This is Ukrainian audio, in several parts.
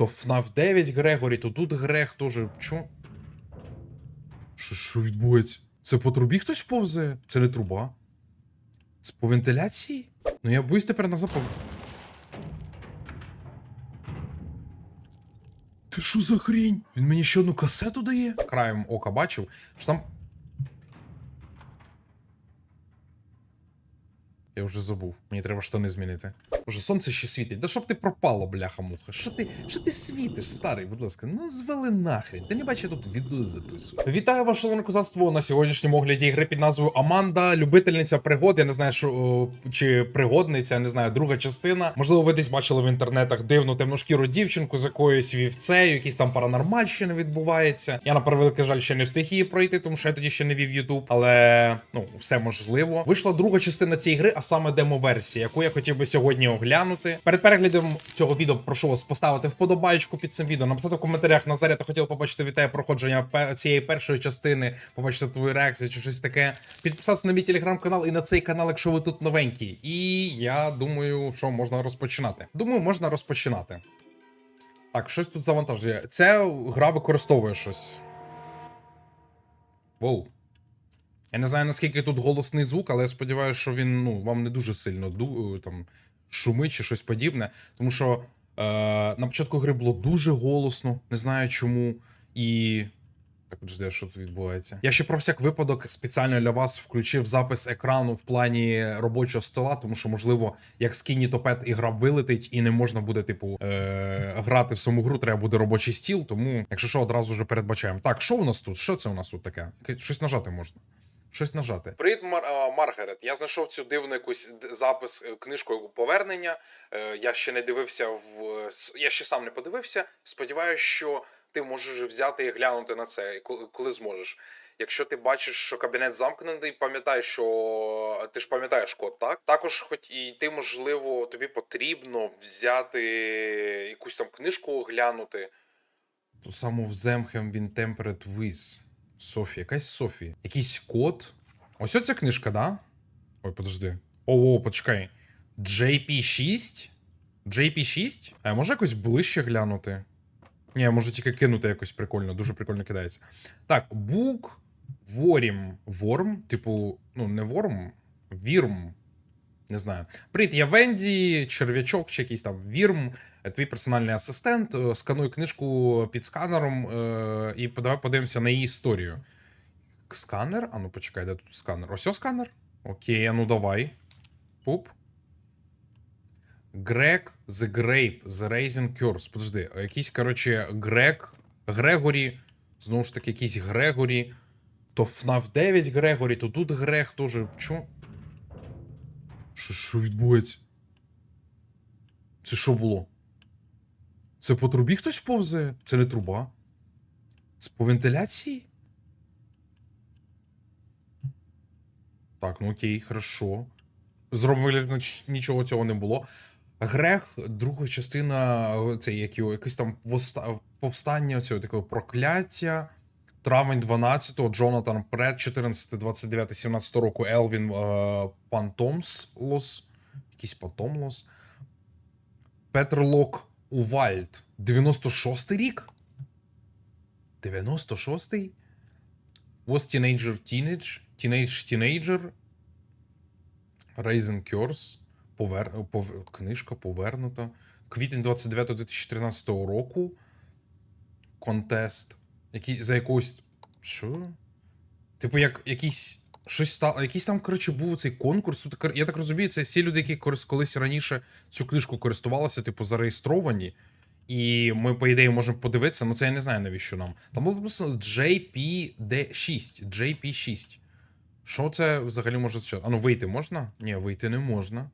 То FNAF 9 Грегорі, то тут Грег теж. Чо? Що відбувається? Це по трубі хтось повзає? Це не труба. Це по вентиляції? Ну я боюсь тепер на запов. Ти що за хрінь? Він мені ще одну касету дає? Краєм ока бачив, що там. Я вже забув. Мені треба штани змінити. Боже, сонце ще світить. Да щоб ти пропало, бляха-муха. Що ти, що ти світиш, старий, будь ласка, ну звели нахрен. Ти не бачиш, я тут відео записую. Вітаю ваше шановне козацтво на сьогоднішньому огляді ігри під назвою Аманда, любительниця пригод. Я не знаю, що чи пригодниця, не знаю, друга частина. Можливо, ви десь бачили в інтернетах дивну темношкіру дівчинку з якоюсь вівцею, якісь там паранормальщини відбувається. Я на превеликий жаль ще не встиг її пройти, тому що я тоді ще не вів Ютуб, але ну все можливо. Вийшла друга частина цієї гри, а саме демо-версія, яку я хотів би сьогодні оглянути. Перед переглядом цього відео прошу вас поставити вподобайку під цим відео, написати в коментарях Назаря, ти хотів побачити тебе проходження цієї першої частини, побачити твою реакцію чи щось таке. Підписатися на мій телеграм-канал і на цей канал, якщо ви тут новенькі. І я думаю, що можна розпочинати. Думаю, можна розпочинати. Так, щось тут завантажує. Це гра використовує щось. Воу. Я не знаю, наскільки тут голосний звук, але я сподіваюся, що він ну, вам не дуже сильно ду, там, шумить чи щось подібне. Тому що е, на початку гри було дуже голосно, не знаю чому. І. Так, подожди, що тут відбувається? Я ще про всяк випадок спеціально для вас включив запис екрану в плані робочого стола, тому що, можливо, як скіні топет ігра вилетить і не можна буде, типу, е- грати в саму гру, треба буде робочий стіл. Тому, якщо що, одразу вже передбачаємо. Так, що у нас тут? Що це у нас тут таке? Щось нажати можна. Щось нажати. Привіт, Мар- Маргарет. Я знайшов цю дивну якусь запис е, книжкою повернення. Е, Я ще не дивився в е, я ще сам не подивився. Сподіваюся, що ти можеш взяти і глянути на це, коли, зможеш. Якщо ти бачиш, що кабінет замкнений, пам'ятай, що ти ж пам'ятаєш код, так? Також, хоч і ти, можливо, тобі потрібно взяти якусь там книжку оглянути. Ту саму в Земхем він Temperate With. Софі, якась Софі. Якийсь код. Ось оця книжка, да? Ой, подожди. О, почекай. JP6? JP6? А я можу якось ближче глянути? Ні, я можу тільки кинути якось прикольно, дуже прикольно кидається. Так, бук, ворім. Ворм? Типу, ну, не ворм, вірм. Не знаю. Привіт, я Венді, черв'ячок чи якийсь там вірм, твій персональний асистент. Е, Скануй книжку під сканером е, і давай подивимося на її історію. Сканер? А ну почекай, де тут сканер? Ось сканер? Окей, а ну давай. Пуп. Грег The Grape, The Raising Curse. Подожди, якийсь, коротше, Грег, Грегорі, знову ж таки, якийсь Грегорі. То FNAF 9 Грегорі, то тут Грег теж. Чо? Що, що відбувається? Це що було? Це по трубі хтось повзає? Це не труба. Це по вентиляції? Так, ну окей, хорошо. Зробимо вигляд, нічого цього не було. Грех, друга частина, е, це як його, якесь там повстання цього такого прокляття. Травень 12-го, Джонатан Пред, 14, 29, 17 року, Елвін е, Пантомслос, якийсь Пантомлос. Петрлок Увальд, 96 рік? 96-й? Was Teenager Teenage? Teenage Teenager? Raising Curse. Повер... Пов... Книжка повернута. Квітень 29 2013 року. Контест. Який... За якогось. Що? Типу, як якийсь. Щось стало. Якийсь там, коротше, був цей конкурс. Тут, я так розумію, це всі люди, які колись раніше цю книжку користувалися, типу, зареєстровані. І ми, по ідеї, можемо подивитися, ну це я не знаю, навіщо нам. Там було написано JPD6. JP6. Що це взагалі може означати? А ну вийти можна? Ні, вийти не можна.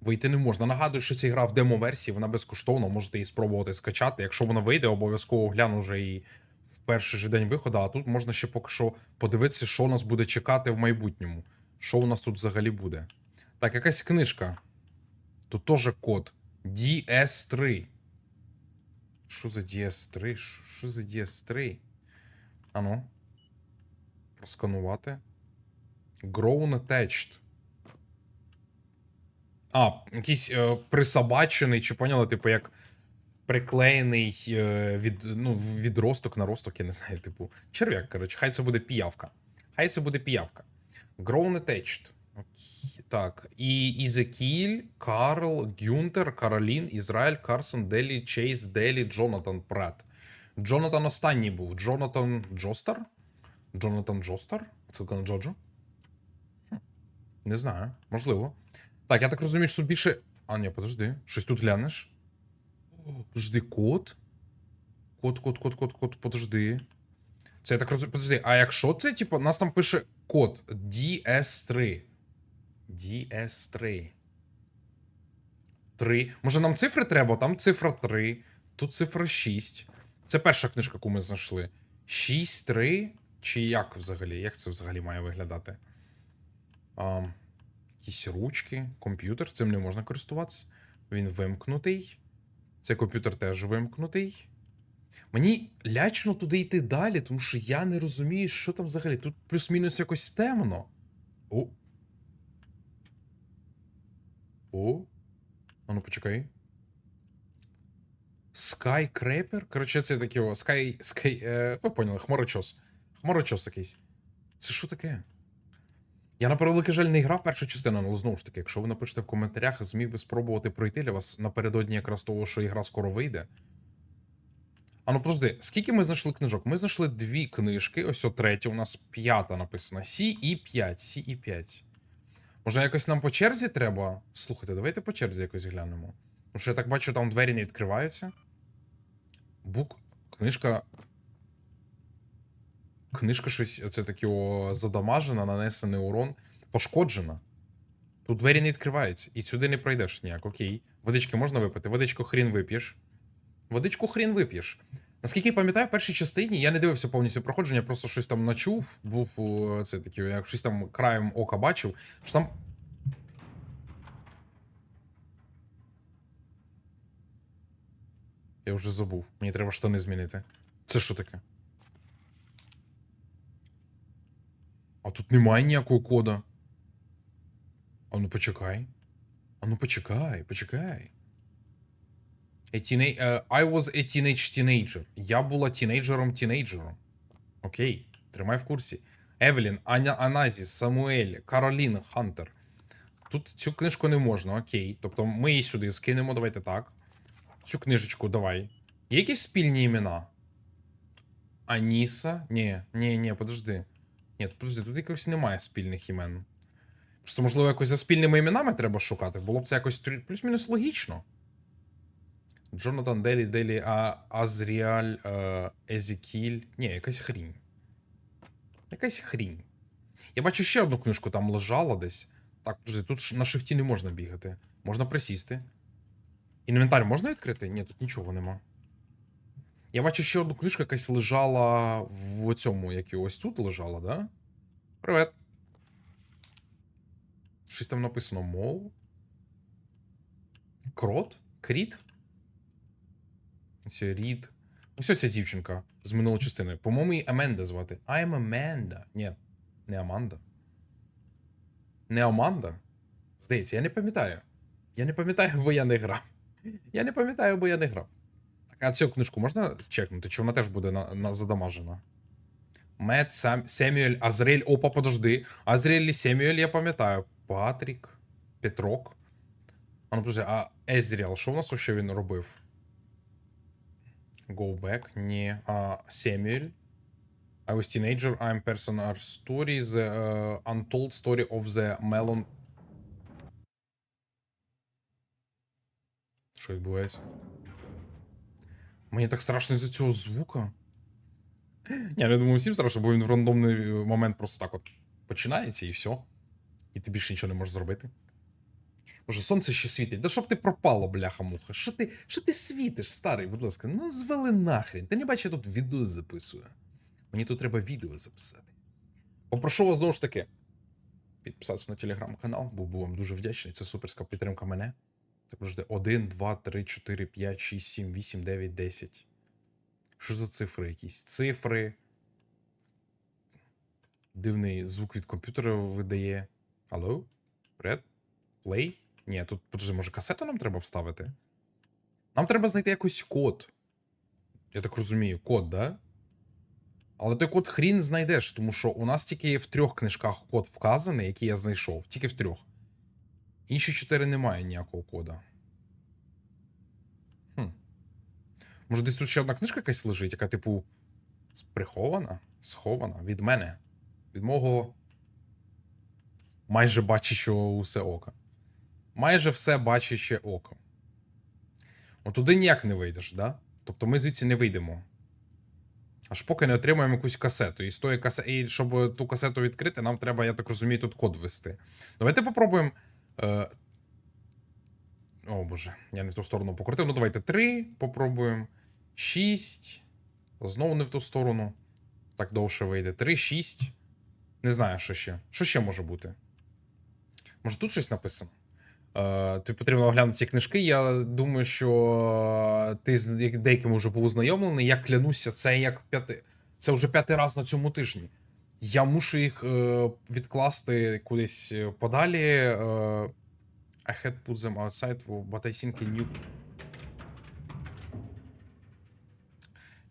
Вийти не можна. Нагадую, що ця гра в демо-версії, вона безкоштовна, можете її спробувати скачати. Якщо вона вийде, обов'язково гляну вже її в перший же день виходу, а тут можна ще поки що подивитися, що нас буде чекати в майбутньому. Що у нас тут взагалі буде. Так, якась книжка. Тут теж код. DS3. Що за DS3? Що що за DS3? Ану. Просканувати. Grown attached. А, якийсь е, присобачений, чи поняли, типу, як приклеєний е, від, ну, відросток на росток, я не знаю, типу. Черв'як, коротше, хай це буде піявка. Хай це буде піявка. Grown attached. Так. І Ізекіль, Карл, Гюнтер, Каролін, Ізраїль, Карсон, Делі, Чейз, Делі, Джонатан Прат. Джонатан останній був. Джонатан Джостер? Джонатан Джостер? Це на Джоджо? Не знаю, можливо. Так, я так розумію, що більше. А, ні, подожди. Щось тут глянеш? Подожди, код? Код, код, код, код, код, подожди. Це я так розумію. Подожди, а якщо це, типу, нас там пише код DS3. DS3. 3. Може нам цифри треба? Там цифра 3. Тут цифра 6. Це перша книжка, яку ми знайшли. 6, 3. Чи як взагалі? Як це взагалі має виглядати? А, якісь ручки, комп'ютер. Цим не можна користуватися. Він вимкнутий. Цей комп'ютер теж вимкнутий. Мені лячно туди йти далі, тому що я не розумію, що там взагалі. Тут плюс-мінус якось темно. О. О. А ну почекай. Скайкрепер? Коротше, це такі о, скай. Скай. Е, ви поняли, хмарочос. Хмарочос якийсь. Це що таке? Я, на превеликий жаль, не грав першу частину, але знову ж таки, якщо ви напишете в коментарях, зміг би спробувати пройти для вас напередодні якраз того, що ігра скоро вийде. А ну подожди, скільки ми знайшли книжок? Ми знайшли дві книжки, ось о третя, у нас п'ята написана. Сі і 5, Сі і 5. Може, якось нам по черзі треба? Слухайте, давайте по черзі якось глянемо. Тому що я так бачу, там двері не відкриваються. Бук. Книжка. Книжка щось, це таке задамажена, нанесений урон. Пошкоджена. Тут двері не відкриваються. І сюди не пройдеш ніяк, окей. Водички можна випити? Водичку хрін вип'єш. Водичку хрін вип'єш. Наскільки я пам'ятаю, в першій частині я не дивився повністю проходження, просто щось там начув, був це таке, як щось там краєм ока бачив, що там. Я вже забув. Мені треба штани змінити. Це що таке? А тут немає ніякого кода. А ну почекай. А ну почекай, почекай. A teenage, е, I was a teenage teenager. Я була тінейджером-тінейджером. Окей, тримай в курсі. Евелін, Аня Аназіс, Самуель, Каролін, Хантер. Тут цю книжку не можна, окей. Тобто ми її сюди скинемо, давайте так. Цю книжечку давай. Є якісь спільні імена? Аніса? Ні, ні, ні, подожди. Ні, подожди, тут якось немає спільних імен. Просто, можливо, якось за спільними іменами треба шукати. Було б це якось плюс-мінус логічно. Джонатан Делі, Делі, а, Азріаль, е, Езекіль. Ні, якась хрінь. Якась хрінь. Я бачу ще одну книжку там лежала десь. Так, подожди, тут на шифті не можна бігати. Можна присісти. Інвентар можна відкрити? Ні, тут нічого нема. Я бачу ще одну книжку, якась лежала в цьому, як і ось тут лежала, да? Привет. Щось там написано мол. Крот? Кріт? Це Рід. Ось ця дівчинка з минулої частини. По-моєму, її Аменда звати. I'm Amanda. Ні, не Аманда. Не Аманда? Здається, я не пам'ятаю. Я не пам'ятаю, бо я не грав. Я не пам'ятаю, бо я не грав. Так, а цю книжку можна чекнути? Чи вона теж буде на, на задамажена? Мед, Сам, Семюель, Азрель. Опа, подожди. Азрель і Семюель, я пам'ятаю. Патрік, Петрок. А ну подожди, а Езріал, що в нас ще він робив? Go back, ні. А Семюель. I was teenager, I'm person are story, the uh, untold story of the melon. Що відбувається? Мені так страшно з-за цього звука. Ні, ну, я думаю, всім страшно, бо він в рандомний е, момент просто так от починається і все. І ти більше нічого не можеш зробити. Боже, сонце ще світить. Да щоб ти пропало, бляха-муха. Що ти, що ти світиш, старий, будь ласка, ну звели нахрен. Ти не бачиш, я тут відео записую. Мені тут треба відео записати. Попрошу вас знову ж таки підписатися на телеграм-канал, був би вам дуже вдячний. Це суперська підтримка мене. Це завжди 1, 2, 3, 4, 5, 6, 7, 8, 9, 10. Що за цифри якісь? Цифри. Дивний звук від комп'ютера видає. Алло? Привет? Плей? Ні, тут, подожди, може касету нам треба вставити? Нам треба знайти якийсь код. Я так розумію, код, да? Але той код хрін знайдеш, тому що у нас тільки в трьох книжках код вказаний, який я знайшов. Тільки в трьох. Інші чотири немає ніякого кода. Хм. Може, десь тут ще одна книжка якась лежить, яка, типу, прихована, схована від мене. Від мого майже бачачого усе ока. Майже все бачаче око. От туди ніяк не вийдеш, да? Тобто ми звідси не вийдемо. Аж поки не отримаємо якусь касету. І з тої касе... І щоб ту касету відкрити, нам треба, я так розумію, тут код ввести. Давайте попробуємо. Е... О боже, я не в ту сторону покрутив. Ну, давайте 3 попробуємо. 6. Знову не в ту сторону. Так довше вийде. 3, 6. Не знаю, що ще. Що ще може бути? Може, тут щось написано? Е, тобі потрібно оглянути ці книжки. Я думаю, що ти з як- деякими вже був ознайомлений. Я клянуся, це як п'яти. Це вже п'ятий раз на цьому тижні. Я мушу їх е, відкласти кудись е, подалі. Е, I had put them outside, but I think a knew.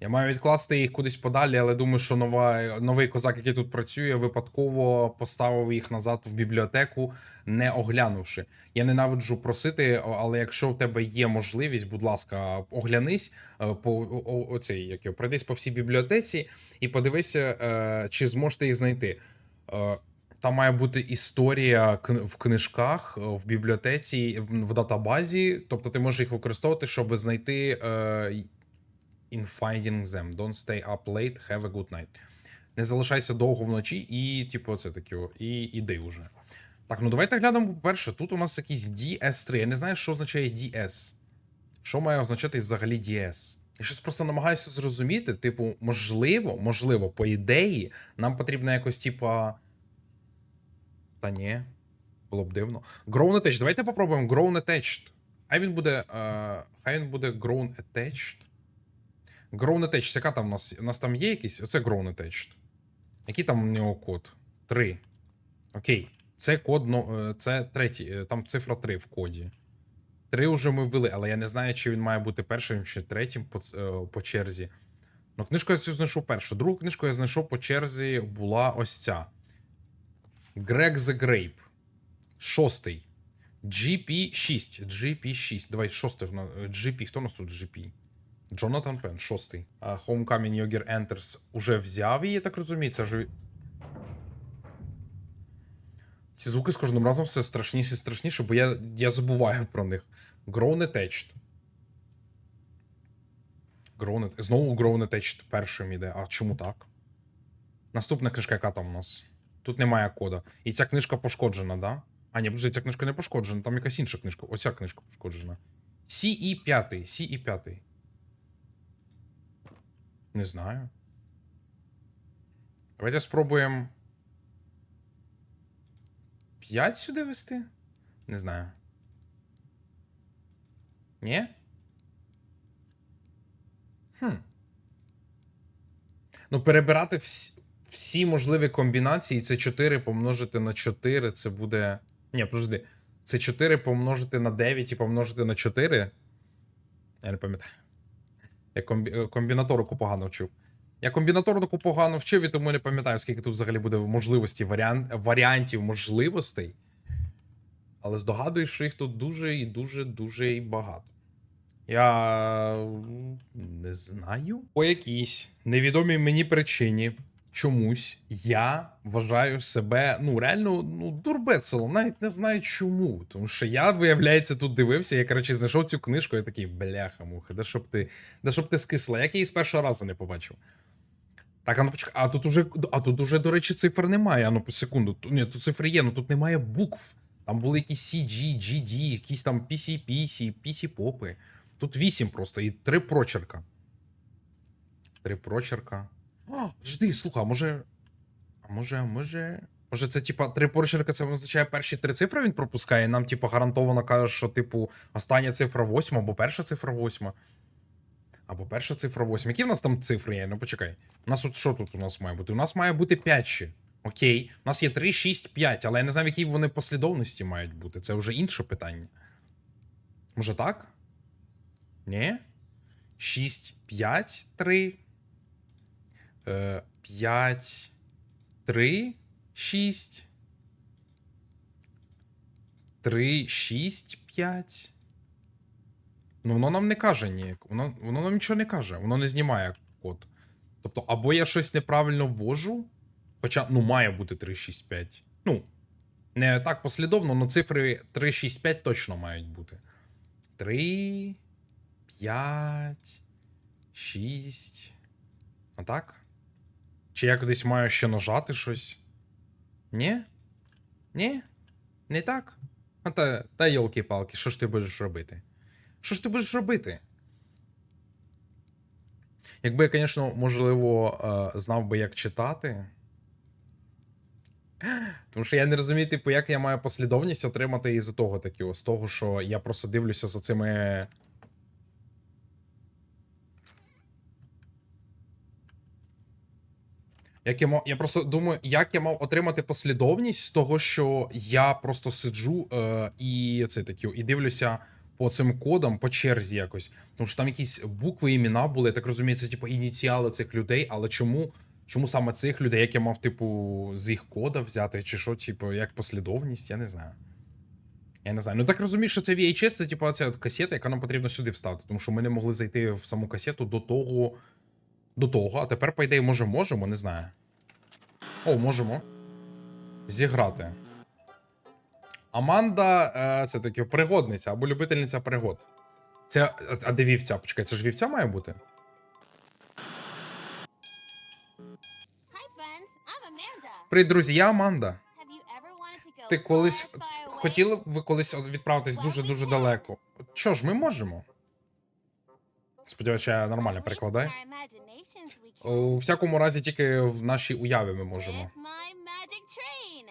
Я маю відкласти їх кудись подалі, але думаю, що нова, новий козак, який тут працює, випадково поставив їх назад в бібліотеку, не оглянувши. Я ненавиджу просити, але якщо в тебе є можливість, будь ласка, оглянись е, по оцей, як його, пройдись по всій бібліотеці і подивися, е, чи зможете їх знайти. Е, Там має бути історія в книжках, в бібліотеці, в датабазі. Тобто ти можеш їх використовувати, щоб знайти in finding them. Don't stay up late, have a good night. Не залишайся довго вночі і, типу, це таке, і іди вже. Так, ну давайте глянемо, по-перше, тут у нас якийсь DS3. Я не знаю, що означає DS. Що має означати взагалі DS? Я щось просто намагаюся зрозуміти, типу, можливо, можливо, по ідеї, нам потрібно якось, типа. Та ні, було б дивно. Grown Attached. Давайте попробуємо Grown Attached. Хай він буде. Е, хай він буде Grown Attached. Grown яка там у нас? У нас там є якийсь? Оце Grown. Який там у нього код? 3. Окей. Це код, но- е, це третій, е, там цифра 3 в коді. 3 вже ми ввели, але я не знаю, чи він має бути першим чи третім по, е, по черзі. Ну, книжку я цю знайшов першу. Другу книжку я знайшов по черзі була ось ця. Greg the Grape. Шостий. GP6. GP6. Давай шостий. GP. Хто у нас тут GP? Джонатан Пен, шостий. А Homecoming Yogger Enters уже взяв її, я так розумію. Це вже. Ці звуки з кожним разом все страшніше і страшніше, бо я, я забуваю про них. Grown Attached. Grown At- Знову Grown Attached першим іде. А чому так? Наступна книжка, яка там у нас? Тут немає кода. І ця книжка пошкоджена, да? А, ні, ця книжка не пошкоджена, там якась інша книжка. Оця книжка пошкоджена. CE5. CE 5. CE 5. Не знаю. Давайте спробуємо. 5 сюди вести? Не знаю. Ні? Хм. Ну, перебирати всі, всі можливі комбінації. Це 4 помножити на 4. Це буде. Ні, подожди. Це 4 помножити на 9 і помножити на 4. Я не пам'ятаю. Я комбі... е, комбінаторику погано вчив. Я комбінаторику погано вчив, і тому не пам'ятаю, скільки тут взагалі буде можливості, варіант... варіантів можливостей. Але здогадуюсь, що їх тут дуже і дуже дуже і багато. Я не знаю. По якійсь невідомій мені причині. Чомусь я вважаю себе ну реально ну дурбецелом, навіть не знаю чому. Тому що я, виявляється, тут дивився, я коротше знайшов цю книжку, я такий бляха муха, да щоб ти, да щоб ти скисла, як я її з першого разу не побачив. Так, а ну почекай, а тут уже, а тут уже, до речі, цифр немає. А ну по секунду. Ту- Ні, тут цифри є, ну тут немає букв. Там були якісь CG, GD, якісь там PC, PC, PC попи. Тут 8 просто і 3 прочерка. 3 прочерка. А, жди, слухай, може. А може, може. Може, це типа три прочерка, це означає перші три цифри він пропускає. і Нам, типа, гарантовано каже, що, типу, остання цифра 8 або перша цифра 8. Або перша цифра 8. Які в нас там цифри є? Ну почекай. У нас от що тут у нас має бути? У нас має бути 5 ще. Окей. У нас є 3, 6, 5, але я не знаю, в якій вони послідовності мають бути. Це вже інше питання. Може так? Ні? 6, 5, 3. Е, 5, 3, 6. 3, 6, 5. Ну, воно нам не каже ніяк. Воно, воно нам нічого не каже, воно не знімає код. Тобто, або я щось неправильно ввожу. Хоча, ну, має бути 3, 6, 5. Ну, не так послідовно, але цифри 3, 6, 5 точно мають бути. 3, 5, 6. А так? Чи я кудись маю ще нажати щось? Ні? Ні? Не так? А та, та йолки-палки, що ж ти будеш робити? Що ж ти будеш робити? Якби я, звісно, можливо, е, знав би, як читати. Тому що я не розумію, типу, як я маю послідовність отримати із того такого, з того, що я просто дивлюся за цими. Як я, мав, я просто думаю, як я мав отримати послідовність з того, що я просто сиджу е, і це такі, і дивлюся по цим кодам по черзі якось. Тому що там якісь букви, імена були, я так розумію, це типу ініціали цих людей, але чому, чому саме цих людей, як я мав, типу, з їх кода взяти, чи що, типу, як послідовність, я не знаю. Я не знаю. Ну так розумію, що це VHS, це типу ця касета, яка нам потрібно сюди вставити, тому що ми не могли зайти в саму касету до того. До того, а тепер, по ідеї, може, можемо, не знаю. О, можемо. Зіграти. Аманда е, це таке пригодниця або любительниця пригод. Це. А, де вівця? Почекай, це ж вівця має бути? Привіт, друзі, я Аманда. Ти колись хотіли б ви колись відправитись дуже-дуже далеко? Що ж, ми можемо. Сподіваюся, я нормально перекладаю. Can. У всякому разі, тільки в нашій уяві ми можемо.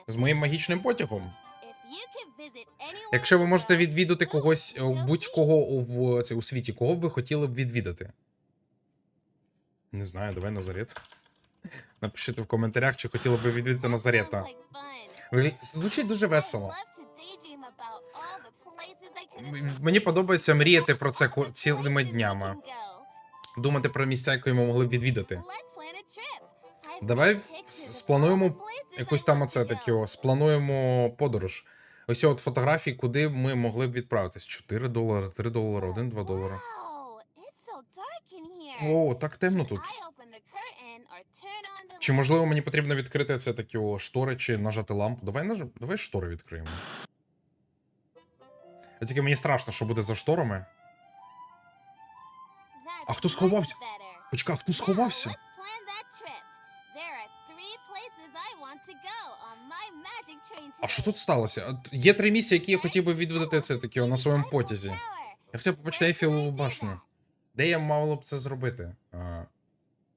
З моїм магічним потягом. Якщо ви можете відвідати когось, е, будь-кого в це у світі, кого б ви хотіли б відвідати? Не знаю, давай Назарет. Напишіть в коментарях, чи хотіли б ви відвідати Назарета. Звучить дуже весело. Мені подобається мріяти про це цілими днями. Думати про місця, які ми могли б відвідати. Давай сплануємо Якусь там оце таке, сплануємо подорож. Ось от фотографії, куди ми могли б відправитись. 4 долари, 3 долари, 1, 2 долари. О, так темно тут. Чи можливо мені потрібно відкрити це такі о, штори чи нажати лампу? Давай наж... давай штори відкриємо. А тільки мені страшно, що буде за шторами. А хто сховався? better. Почекай, а хто сховався? А що тут сталося? Є три місця, які я хотів би відвідати це такі о, на своєму потязі. Я хотів побачити Ейфілову башню. Де я мало б це зробити? А,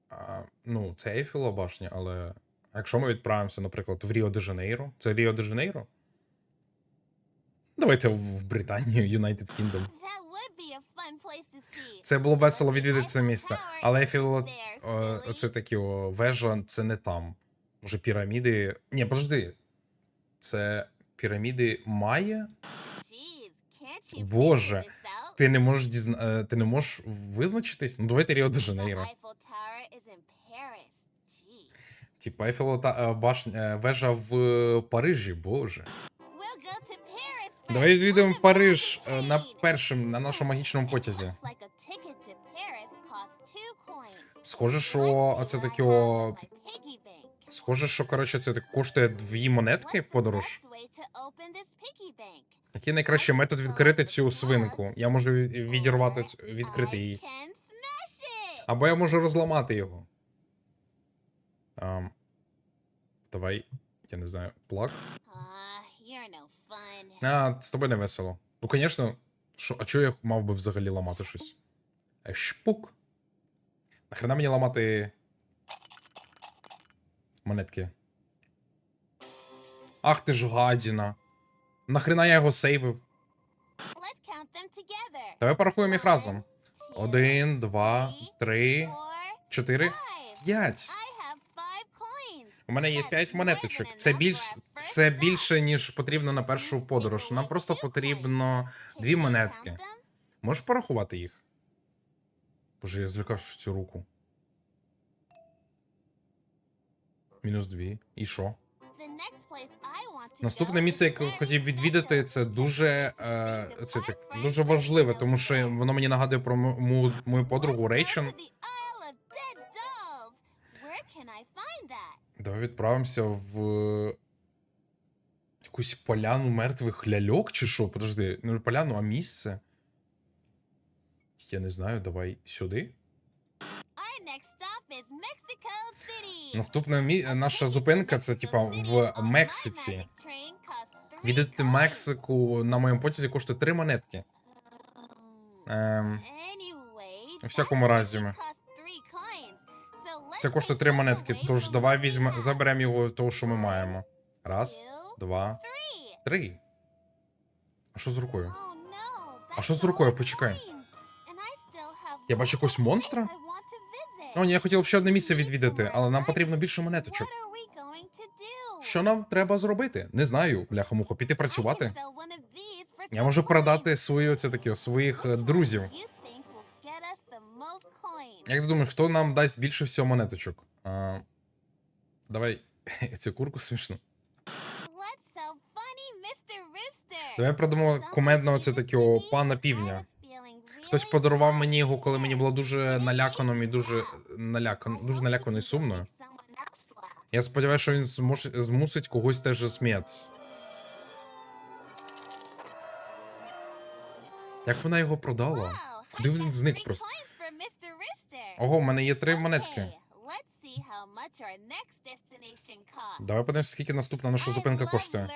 а, ну, це Ейфілова башня, але. Якщо ми відправимося, наприклад, в Ріо де Жанейро? Це Ріо де Жанейро? Давайте в в Британію, United Kingdom. Це було весело відвідати це місце. Але Ейфілова There, о, це такі о, вежа, це не там. Може, піраміди. Ні, подожди. Це піраміди you Боже? Ти не можеш дізна... е, ти не можеш визначитись? Ну, давайте Ріо де Жанейро. Типа Ейфелова та е, башня е, вежа в Парижі, боже. Давай відвідуємо Париж е, на першим, на нашому магічному потязі. Схоже, що what таке. Схоже, що коротше це так коштує дві монетки подорож. Який найкращий метод відкрити цю свинку? Я можу ві- відірвати, відкрити її. Або я можу розламати його. Ам, давай, я не знаю, плак. А, з тобою не весело. Ну, звісно, що, а чого я мав би взагалі ламати щось? Е, Шпук. Нахрена мені ламати. Монетки. Ах ти ж гадіна. Нахрена я його сейвив? Давай порахуємо їх разом. Один, два, три, чотири, п'ять. I have five coins. У мене є That's п'ять more монеточок. Це більш це більше, ніж потрібно на першу подорож. Нам просто потрібно дві монетки. Можеш порахувати їх? Боже, я злякався цю руку. Мінус дві. І що? Наступне місце, яке хотів відвідати, це дуже, е, це так, дуже важливе, тому що воно мені нагадує про мою, мою подругу Рейчен. Давай відправимося в е, якусь поляну мертвих ляльок, чи що? Подожди, не поляну, а місце. Я не знаю, давай сюди. Наступна мі... наша зупинка це типа в Мексиці. Відвідати Мексику на моєму потязі коштує три монетки. Ем, У у всякому разі ми. Це коштує три монетки, тож давай візьмемо, заберемо його того, що ми маємо. Раз, два, три. А що з рукою? А що з рукою? Почекай. Я бачу якогось монстра? О, ні, я хотів б ще одне місце відвідати, але нам потрібно більше монеточок. Що нам треба зробити? Не знаю, бляха-муха, піти працювати. Я можу продати свою це таке, своїх е, друзів. Як ти думаєш, хто нам дасть більше всього монеточок? А, давай цю курку смішну. Давай продамо кумедного це такого пана півня. Хтось подарував мені його, коли мені було дуже налякано і дуже налякано, дуже налякано і сумно. Я сподіваюся, що він змуш... змусить когось теж засміятися. Як вона його продала? Куди він зник просто? Ого, в мене є три монетки. Давай подивимося, скільки наступна наша зупинка коштує.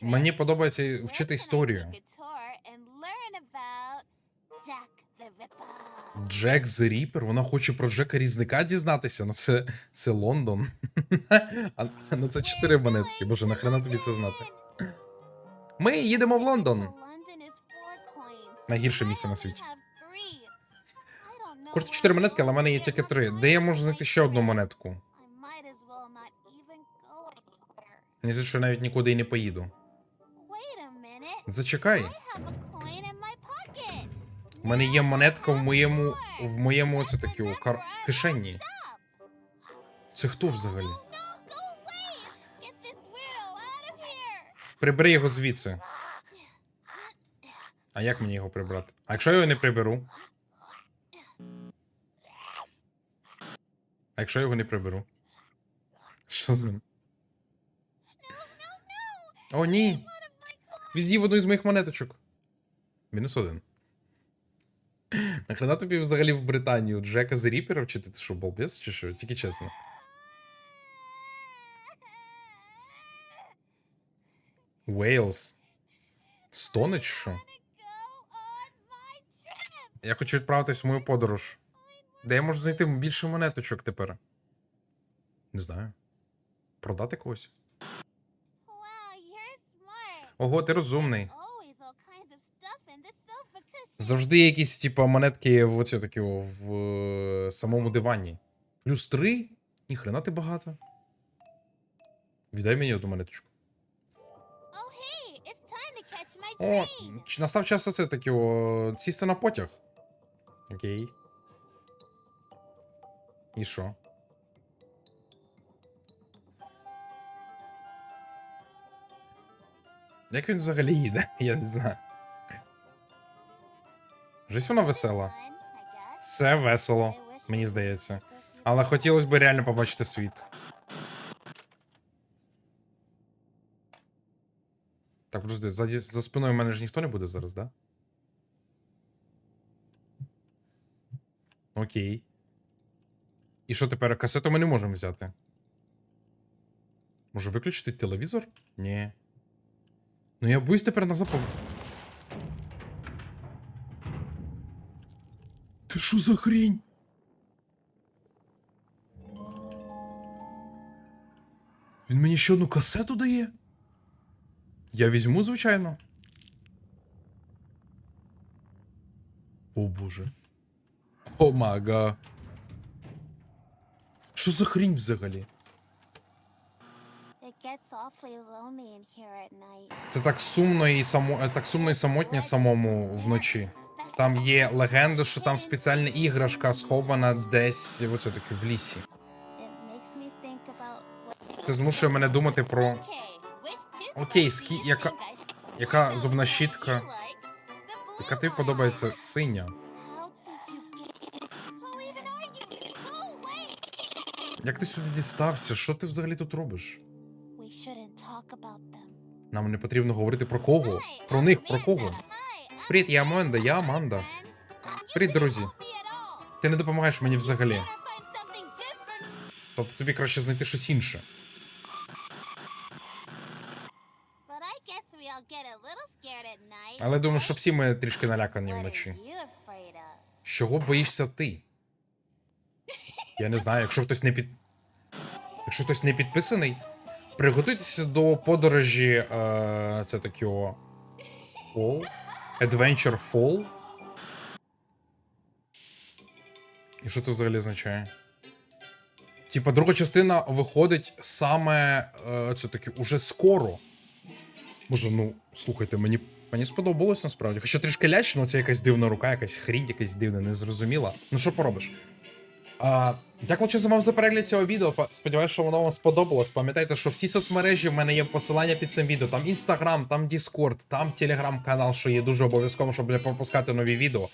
Мені подобається вчити історію. Джек the Ріпер? Вона хоче про Джека Різника дізнатися. Ну це, це Лондон. А, ну це чотири монетки. Боже, нахрена тобі це знати? Ми їдемо в Лондон. Найгірше місце на світі. Коштує 4 монетки, але в мене є тільки 3. Де я можу знайти ще одну монетку? Ні за що навіть нікуди і не поїду. Зачекай. У мене є монетка в моєму. в моєму оце такі о, кар... кишені. Це хто взагалі? Прибери його звідси. А як мені його прибрати? А якщо я його не приберу? А якщо я його не приберу? Що з ним? О, ні. Від'їв одну із моїх монеточок. Мінус один. Нахрена тобі взагалі в Британію Джека з Ріпера вчити? Ти що, балбес чи що? Тільки чесно. Уейлс. Стонич що? Я хочу відправитись в мою подорож. Де я можу знайти більше монеточок тепер? Не знаю. Продати когось? Ого, ти розумний. Завжди якісь, типа, монетки в оці такі в е, самому дивані. Плюс три? Ніхрена ти багато. Віддай мені одну монеточку. О, настав час оце такі о, сісти на потяг. Окей. І що? Як він взагалі їде? Я не знаю. Жись вона весела. Це весело, мені здається. Але хотілося б реально побачити світ. Так, подожди, за, за спиною в мене ж ніхто не буде зараз, да? Окей. І що тепер? Касету ми не можемо взяти. Може виключити телевізор? Ні. Ну я боюсь тепер назад пов... Ти що за хрінь? Він мені ще одну касету дає? Я візьму, звичайно. О боже. О мага. Що за хрінь взагалі? Це так сумно і само... е, так сумно і самотнє самому вночі. Там є легенда, що там спеціальна іграшка схована десь оце таки в лісі. Це змушує мене думати про Окей, скі- яка- яка зубна щітка, яка тобі подобається синя. Як ти сюди дістався? Що ти взагалі тут робиш? Нам не потрібно говорити про кого? Про них, про кого? Привіт, я. Аманда, я Аманда. Привіт, друзі. Ти не допомагаєш мені взагалі. Тобто тобі краще знайти щось інше. Але думаю, що всі ми трішки налякані вночі. Чого боїшся ти? Я не знаю, якщо хтось не під. Якщо хтось не підписаний, приготуйтеся до подорожі. Е, це таке. Fall? Adventure Fall. І що це взагалі означає? Типа, друга частина виходить саме. Е, це таке уже скоро. Боже, ну, слухайте, мені, мені сподобалось насправді. Хоча трішки лячно, це якась дивна рука, якась хрінь, якась дивна, незрозуміла. Ну що поробиш? А, дякую чесно вам за перегляд цього відео. Сподіваюсь, що воно вам сподобалось. Пам'ятайте, що всі соцмережі в мене є посилання під цим відео. Там інстаграм, там Discord, там телеграм-канал, що є дуже обов'язково, щоб не пропускати нові відео.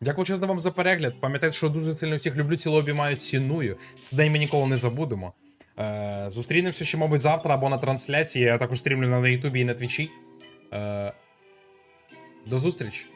Дякую чесно вам за перегляд. Пам'ятайте, що дуже сильно всіх люблю, ціло обіймаю, ціную. Це день ми ніколи не забудемо. Е, зустрінемося ще, мабуть, завтра або на трансляції. Я також стрімлю на Ютубі і на Твічі. Е, до зустрічі!